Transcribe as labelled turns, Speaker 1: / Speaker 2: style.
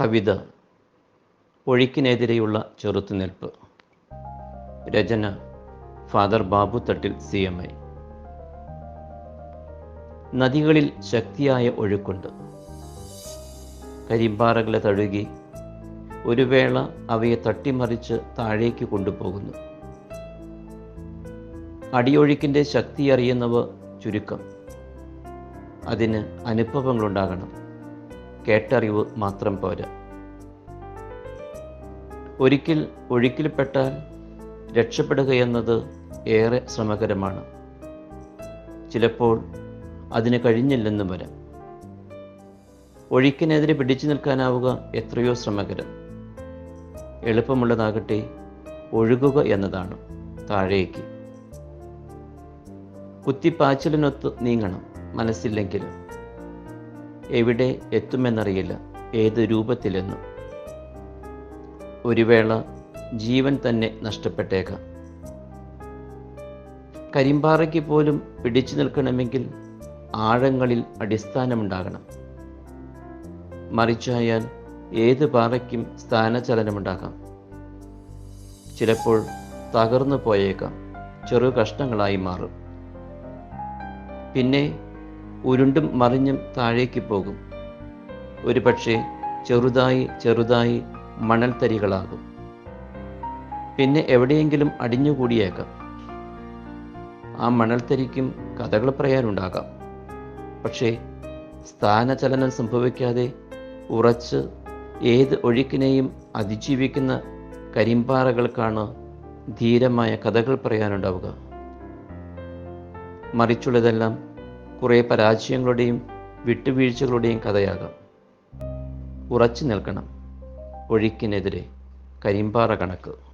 Speaker 1: കവിത ഒഴുക്കിനെതിരെയുള്ള ചെറുത്തുനിൽപ്പ്. രചന father Babu Thattil C M I. നദികളിൽ ശക്തിയായ ഒഴുക്കുണ്ട്. കരിമ്പാറകളെ തഴുകി ഒരു വേള അവയെ തട്ടിമറിച്ച് താഴേക്ക് കൊണ്ടുപോകുന്നു. അടിയൊഴുക്കിന്റെ ശക്തി അറിയുന്നവ ചുരുക്കം. അതിന് അനുഭവങ്ങളുണ്ടാകണം. കേട്ടറിവ് മാത്രം പോരാ. ഒരിക്കൽ ഒഴുക്കിൽപ്പെട്ടാൽ രക്ഷപ്പെടുക എന്നത് ഏറെ ശ്രമകരമാണ്. ചിലപ്പോൾ അതിന് കഴിഞ്ഞില്ലെന്നും വരാം. ഒഴുക്കിനെതിരെ പിടിച്ചു നിൽക്കാനാവുക എത്രയോ ശ്രമകരം. എളുപ്പമുള്ളതാകട്ടെ ഒഴുകുക എന്നതാണ് താഴേക്ക്. കുത്തിപ്പാച്ചിലിനൊത്ത് നീങ്ങണം മനസ്സില്ലെങ്കിൽ എവിടെ എത്തുമെന്നറിയില്ല ഏത് രൂപത്തിലെന്നും. ഒരു വേള ജീവൻ തന്നെ നഷ്ടപ്പെട്ടേക്കാം. കരിമ്പാറയ്ക്ക് പോലും പിടിച്ചു നിൽക്കണമെങ്കിൽ ആഴങ്ങളിൽ അടിസ്ഥാനമുണ്ടാകണം. മറിച്ചായാൽ ഏത് പാറയ്ക്കും സ്ഥാനചലനമുണ്ടാകാം ചിലപ്പോൾ തകർന്നു പോയേക്കാം ചെറു കഷ്ണങ്ങളായി മാറും. പിന്നെ ഉരുണ്ടും മറിഞ്ഞും താഴേക്ക് പോകും. ഒരു പക്ഷേ ചെറുതായി ചെറുതായി മണൽത്തരികളാകും. പിന്നെ എവിടെയെങ്കിലും അടിഞ്ഞുകൂടിയേക്കാം. ആ മണൽത്തരിക്കും കഥകൾ പറയാനുണ്ടാകാം. പക്ഷേ സ്ഥാനചലനം സംഭവിക്കാതെ ഉറച്ച് ഏത് ഒഴുക്കിനെയും അതിജീവിക്കുന്ന കരിമ്പാറകൾക്കാണ് ധീരമായ കഥകൾ പറയാനുണ്ടാവുക. മറിച്ചുള്ളതെല്ലാം കുറേ പരാജയങ്ങളുടെയും വിട്ടുവീഴ്ചകളുടെയും കഥയാകാം. ഉറച്ചു നിൽക്കണം. ഒഴുക്കിനെതിരെ കരിമ്പാറ കണക്ക്.